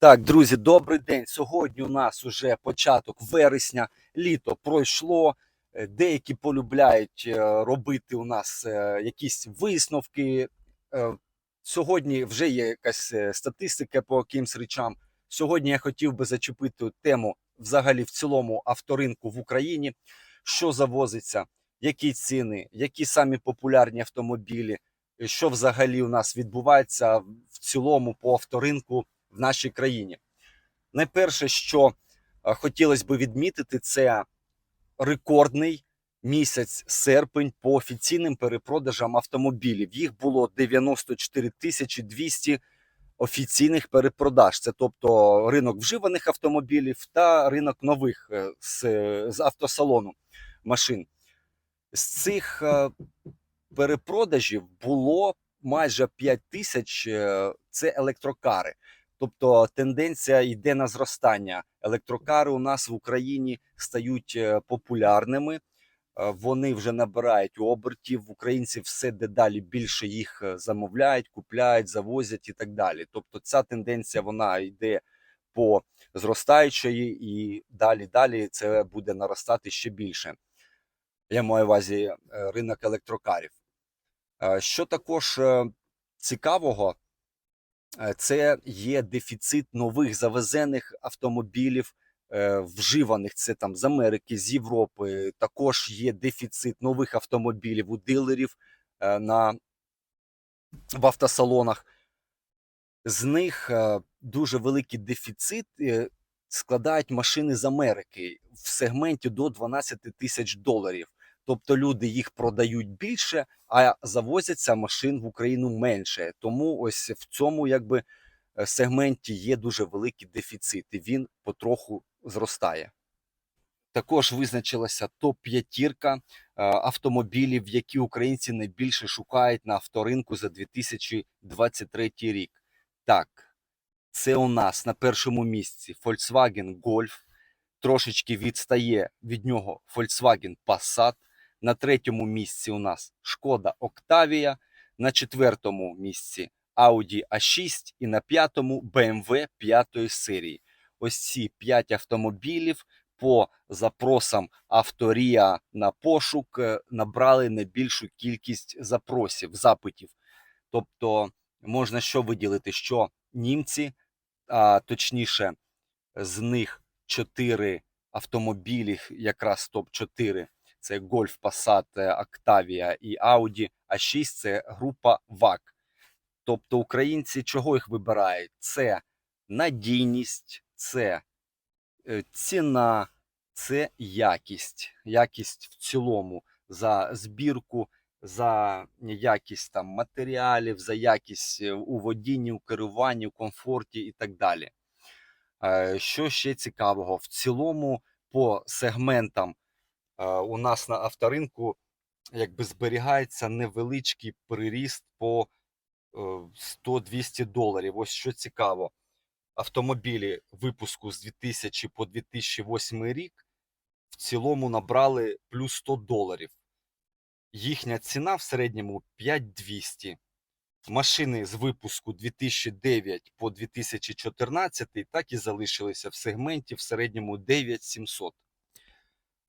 Так, друзі, добрий день. Сьогодні у нас уже початок вересня, літо пройшло. Е, Деякі полюбляють е, робити у нас е, якісь висновки. Сьогодні вже є якась статистика по якимсь речам. Сьогодні я хотів би зачепити тему взагалі в цілому авторинку в Україні, що завозиться, які ціни, які самі популярні автомобілі, що взагалі у нас відбувається в цілому по авторинку в нашій країні. Найперше, що е, хотілося б відмітити, це рекордний місяць серпень по офіційним перепродажам автомобілів. Їх було 94 тисячі 200 офіційних перепродаж. Це тобто ринок вживаних автомобілів та ринок нових е, з, з автосалону машин. З цих е, перепродажів було майже 5 тисяч це електрокари. Тобто тенденція йде на зростання. Електрокари у нас в Україні стають е, популярними. Е, Вони вже набирають обертів. Українці все дедалі більше їх е, замовляють, купляють, завозять і так далі. Тобто, ця тенденція вона йде по зростаючої, і далі далі це буде наростати ще більше. Я маю на увазі ринок електрокарів. Що також цікавого, це є дефіцит нових завезених автомобілів, е, вживаних це там з Америки, з Європи. Також є дефіцит нових автомобілів у дилерів е, на, в автосалонах. З них е, дуже великий дефіцит е, складають машини з Америки в сегменті до 12 тисяч доларів. Тобто люди їх продають більше, а завозяться машин в Україну менше. Тому ось в цьому якби е, сегменті є дуже великий дефіцит, і він потроху зростає. Також визначилася топ-п'ятірка е, автомобілів, які українці найбільше шукають на авторинку за 2023 рік. Так, це у нас на першому місці Volkswagen Golf, трошечки відстає від нього Volkswagen Passat. На третьому місці у нас Шкода Octavia, на четвертому місці Audi A6 і на п'ятому BMW п'ятої серії. Ось ці п'ять автомобілів по запросам авторія на пошук е, набрали найбільшу кількість запросів, запитів. Тобто можна що виділити, що німці, а точніше, з них чотири автомобілі, якраз топ-4 це Golf, Passat, Octavia і Audi, а 6 це група VAG. Тобто українці чого їх вибирають? Це надійність, це е, ціна, це якість. Якість в цілому за збірку, за якість там матеріалів, за якість е, у водінні, у керуванні, у комфорті і так далі. Е, Що ще цікавого? В цілому по сегментам е, у нас на авторинку якби зберігається невеличкий приріст по е, 100-200 доларів. Ось що цікаво. Автомобілі випуску з 2000 по 2008 рік в цілому набрали плюс 100 доларів. Їхня ціна в середньому 5200. Машини з випуску 2009 по 2014 так і залишилися в сегменті в середньому 9700.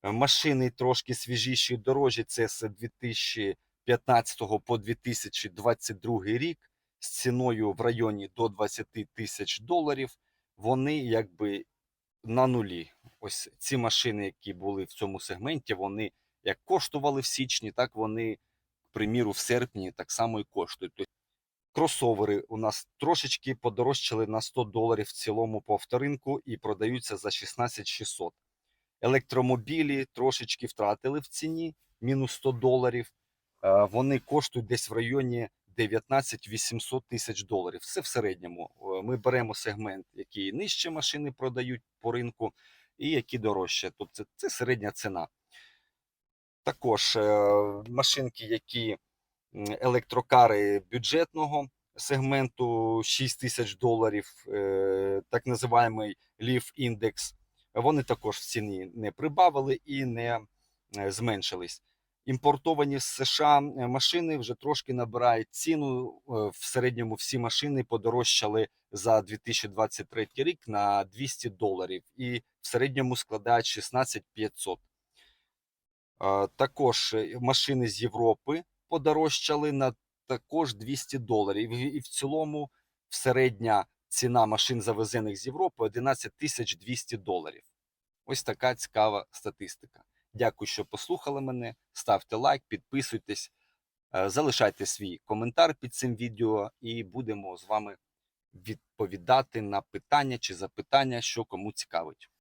Е, Машини трошки свіжіші і дорожчі, це з 2015 по 2022 рік з ціною в районі до 20 тисяч доларів. Вони якби на нулі. Ось ці машини, які були в цьому сегменті, вони як коштували в січні, так вони, к приміру, в серпні так само і коштують. Тобто кросовери у нас трошечки подорожчали на 100 доларів в цілому по авторинку і продаються за 16 600. Електромобілі трошечки втратили в ціні, мінус 100 доларів. Е, Вони коштують десь в районі 19 800 тисяч доларів. Це в середньому. Е, Ми беремо сегмент, який нижче машини продають по ринку, і які дорожче. Тобто це, середня ціна. Також е, машинки, які електрокари бюджетного сегменту 6 тисяч доларів, так називаємий Leaf Index, вони також в ціні не прибавили і не е, зменшились. Імпортовані з США е, машини вже трошки набирають ціну. Е, В середньому всі машини подорожчали за 2023 рік на 200 доларів і в середньому складають 16 500. Е, Також машини з Європи подорожчали на також 200 доларів. І в цілому середня ціна машин, завезених з Європи, 11 тисяч 200 доларів. Ось така цікава статистика. Дякую, що послухали мене. Ставте лайк, підписуйтесь, е, залишайте свій коментар під цим відео, і будемо з вами відповідати на питання чи запитання, що кому цікавить.